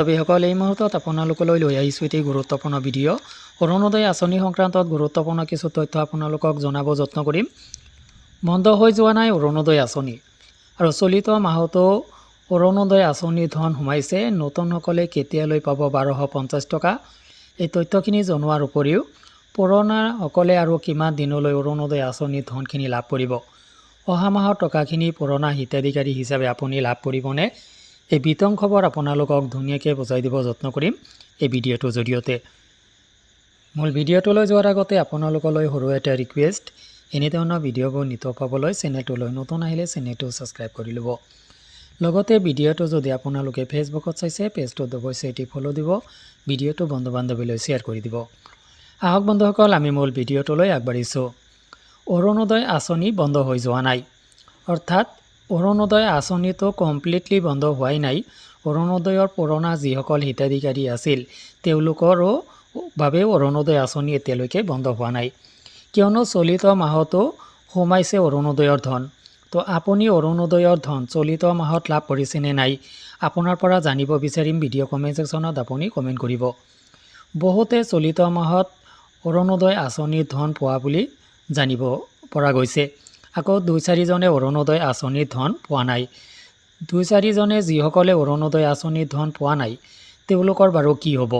বান্ধৱীসকল, এই মুহূৰ্তত আপোনালোকলৈ লৈ আহিছোঁ এটি গুৰুত্বপূৰ্ণ ভিডিঅ' অৰুণোদয় আঁচনি সংক্ৰান্তত গুৰুত্বপূৰ্ণ কিছু তথ্য আপোনালোকক জনাব যত্ন কৰিম। বন্ধ হৈ যোৱা নাই অৰুণোদয় আঁচনি। আৰু চলিত মাহতো অৰুণোদয় আঁচনি ধন সোমাইছে, নতুনসকলে কেতিয়ালৈ পাব বাৰশ পঞ্চাছ টকা? এই তথ্যখিনি জনোৱাৰ উপৰিও, পুৰণাসকলে আৰু কিমান দিনলৈ অৰুণোদয় আঁচনিৰ ধনখিনি লাভ কৰিব? অহা মাহৰ টকাখিনি পুৰণা হিতাধিকাৰী হিচাপে আপুনি লাভ কৰিবনে? এই বিতং খবৰ আপোনালোকক ধুনীয়াকৈ বুজাই দিব, যত্ন কৰিম এই ভিডিঅ'টোৰ জৰিয়তে। মূল ভিডিঅ'টোলৈ যোৱাৰ আগতে আপোনালোকলৈ সৰু এটা ৰিকুৱেষ্ট এনে ধৰণৰ ভিডিঅ'বোৰ নিত পাবলৈ চেনেলটোলৈ নতুন আহিলে চেনেলটো ছাবস্ক্ৰাইব কৰি ল'ব। লগতে ভিডিঅ'টো যদি আপোনালোকে ফেচবুকত চাইছে, পেজটোত অৱশ্যে এটি ফ'ল' দিব, ভিডিঅ'টো বন্ধু বান্ধৱীলৈ শ্বেয়াৰ কৰি দিব। আহক বন্ধুসকল, আমি মূল ভিডিঅ'টোলৈ আগবাঢ়িছোঁ। অৰুণোদয় আঁচনি বন্ধ হৈ যোৱা নাই। অৰ্থাৎ অৰুণোদয় আঁচনিটো কমপ্লিটলি বন্ধ হোৱাই নাই। অৰুণোদয়ৰ পুৰণা যিসকল হিতাধিকাৰী আছিল তেওঁলোকৰো বাবেও অৰুণোদয় আঁচনি এতিয়ালৈকে বন্ধ হোৱা নাই। কিয়নো চলিত মাহতো সোমাইছে অৰুণোদয়ৰ ধন। তো আপুনি অৰুণোদয়ৰ ধন চলিত মাহত লাভ কৰিছেনে নাই আপোনাৰ পৰা জানিব বিচাৰিম ভিডিঅ' কমেণ্ট ছেকশ্যনত আপুনি কমেণ্ট কৰিব। বহুতে চলিত মাহত অৰুণোদয় আঁচনিৰ ধন পোৱা বুলি জানিব পৰা গৈছে। আকৌ দুই চাৰিজনে অৰুণোদয় আঁচনিৰ ধন পোৱা নাই। দুই চাৰিজনে যিসকলে অৰুণোদয় আঁচনিৰ ধন পোৱা নাই, তেওঁলোকৰ বাৰু কি হ'ব?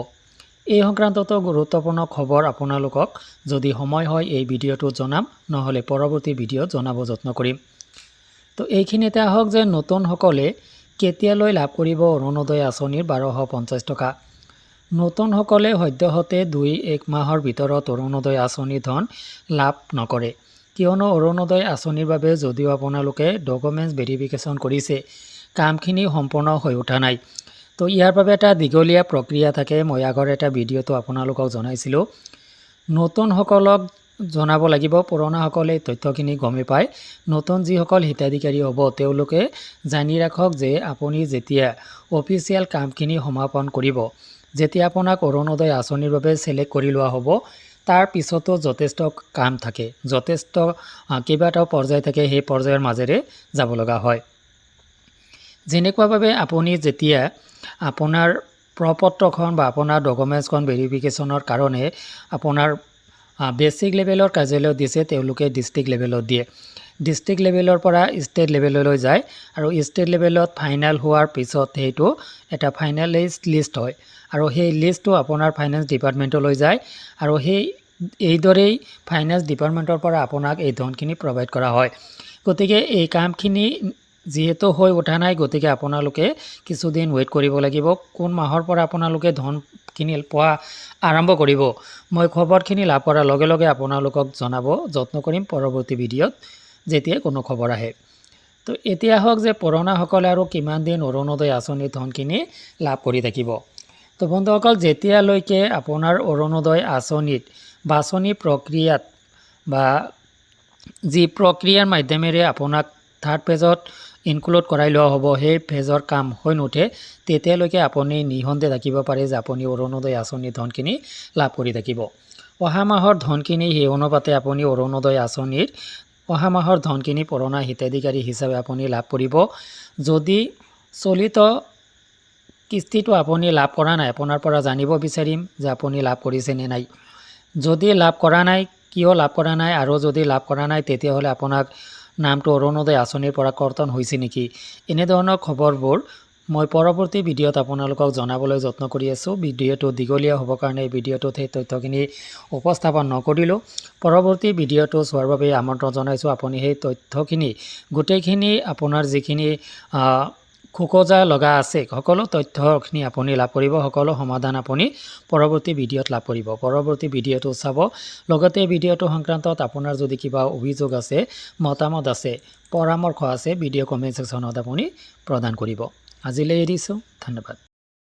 এই সংক্ৰান্ততো গুৰুত্বপূৰ্ণ খবৰ আপোনালোকক। যদি সময় হয়, এই ভিডিঅ'টোত জনাম, নহ'লে পৰৱৰ্তী ভিডিঅ'ত জনাব যত্ন কৰিম। তো এইখিনিতে আহক যে নতুনসকলে কেতিয়ালৈ লাভ কৰিব অৰুণোদয় আঁচনিৰ বাৰশ পঞ্চাছ টকা। নতুনসকলে সদ্যহতে দুই এক মাহৰ ভিতৰত অৰুণোদয় আঁচনিৰ ধন লাভ নকৰে। কিয়নো অৰুণোদয় আঁচনিৰ বাবে যদিও আপোনালোকে ডকুমেণ্টছ ভেৰিফিকেশ্যন কৰিছে, কামখিনি সম্পূৰ্ণ হৈ উঠা নাই। তো ইয়াৰ বাবে এটা দীঘলীয়া প্ৰক্ৰিয়া থাকে, মই আগৰ এটা ভিডিঅ'টো আপোনালোকক জনাইছিলোঁ। নতুনসকলক জনাব লাগিব, পুৰণাসকলে তথ্যখিনি গমেই পায়। নতুন যিসকল হিতাধিকাৰী হ'ব, তেওঁলোকে জানি ৰাখক যে আপুনি যেতিয়া অফিচিয়েল কামখিনি সমাপন কৰিব, যেতিয়া আপোনাক অৰুণোদয় আঁচনিৰ বাবে ছিলেক্ট কৰি লোৱা হ'ব তাৰ পিছতো যথেষ্ট কাম থাকে, যথেষ্ট কেইবাটাও পৰ্যায় থাকে, সেই পৰ্যায়ৰ মাজেৰে যাব লগা হয়। যেনেকুৱাভাৱে আপুনি যেতিয়া আপোনাৰ প্ৰ পত্ৰখন বা আপোনাৰ ডকুমেণ্টছখন ভেৰিফিকেশ্যনৰ কাৰণে আপোনাৰ বেচিক লেভেলৰ কাৰ্যালয়ত দিছে, তেওঁলোকে ডিষ্ট্ৰিক্ট লেভেলত দিয়ে। ডিষ্ট্ৰিক্ট লেভেলৰ পৰা ষ্টেট লেভেললৈ যায় আৰু ষ্টেট লেভেলত ফাইনেল হোৱাৰ পিছত সেইটো এটা ফাইনেলাইজ লিষ্ট হয়। আৰু সেই লিষ্টটো আপোনাৰ ফাইনেন্স ডিপাৰ্টমেণ্টলৈ যায় আৰু সেই, এইদৰেই ফাইনেন্স ডিপাৰ্টমেণ্টৰ পৰা আপোনাক এই ধনখিনি প্ৰভাইড কৰা হয়। গতিকে এই কামখিনি যিহেতু হৈ উঠা নাই, গতিকে আপোনালোকে কিছুদিন ৱেইট কৰিব লাগিব। কোন মাহৰ পৰা আপোনালোকে ধনখিনি পোৱা আৰম্ভ কৰিব। মই খবৰখিনি লাভ কৰাৰ লগে লগে আপোনালোকক জনাব যত্ন কৰিম পৰৱৰ্তী ভিডিঅ'ত, যেতিয়াই কোনো খবৰ আহে। তো এতিয়া হওক যে পুৰণাসকলে আৰু কিমান দিন অৰুণোদয় আঁচনিৰ ধনখিনি লাভ কৰি থাকিব। তো বন্ধুসকল, যেতিয়ালৈকে আপোনাৰ অৰুণোদয় আঁচনিত বাছনি প্ৰক্ৰিয়াত বা যি প্ৰক্ৰিয়াৰ মাধ্যমেৰে আপোনাক থাৰ্ড পেজত ইনক্লুড কৰাই লোৱা হ'ব। সেই পেজৰ কাম হৈ নুঠে, তেতিয়ালৈকে আপুনি নিঃসন্দেহে থাকিব পাৰে যে আপুনি অৰুণোদয় আঁচনিৰ ধনখিনি লাভ কৰি থাকিব। অহা মাহৰ ধনখিনি সেই অনুপাতে আপুনি অৰুণোদয় আঁচনিৰ, অহা মাহৰ ধনখিনি পুৰণা হিতাধিকাৰী হিচাপে আপুনি লাভ কৰিব। যদি চলিত কিস্তিটো আপুনি লাভ কৰা নাই, আপোনাৰ পৰা জানিব বিচাৰিম যে আপুনি লাভ কৰিছে নে নাই। যদি লাভ কৰা নাই, কিয় লাভ কৰা নাই আৰু যদি লাভ কৰা নাই, তেতিয়াহ'লে আপোনাক নামটো অৰুণোদয় আঁচনিৰ পৰা কৰ্তন হৈছে নেকি? এনেধৰণৰ খবৰবোৰ মই পৰৱৰ্তী ভিডিঅ'ত আপোনালোকক জনাবলৈ যত্ন কৰি আছোঁ। ভিডিঅ'টো দীঘলীয়া হ'বৰ কাৰণে এই ভিডিঅ'টোত সেই তথ্যখিনি উপস্থাপন নকৰিলোঁ। পৰৱৰ্তী ভিডিঅ'টো চোৱাৰ বাবে আমন্ত্ৰণ জনাইছোঁ। আপুনি সেই তথ্যখিনি, গোটেইখিনি আপোনাৰ যিখিনি খোকোজা লগা আছে। সকলো তথ্যখিনি আপুনি লাভ কৰিব, সকলো সমাধান আপুনি পৰৱৰ্তী ভিডিঅ'ত লাভ কৰিব। পৰৱৰ্তী ভিডিঅ'টো চাব। লগতে ভিডিঅ'টো সংক্ৰান্তত আপোনাৰ যদি কিবা অভিযোগ আছে, মতামত আছে, পৰামৰ্শ আছে, ভিডিঅ' কমেণ্ট ছেকশ্যনত আপুনি প্ৰদান কৰিব। আজিলৈ এৰিছোঁ ধন্যবাদ।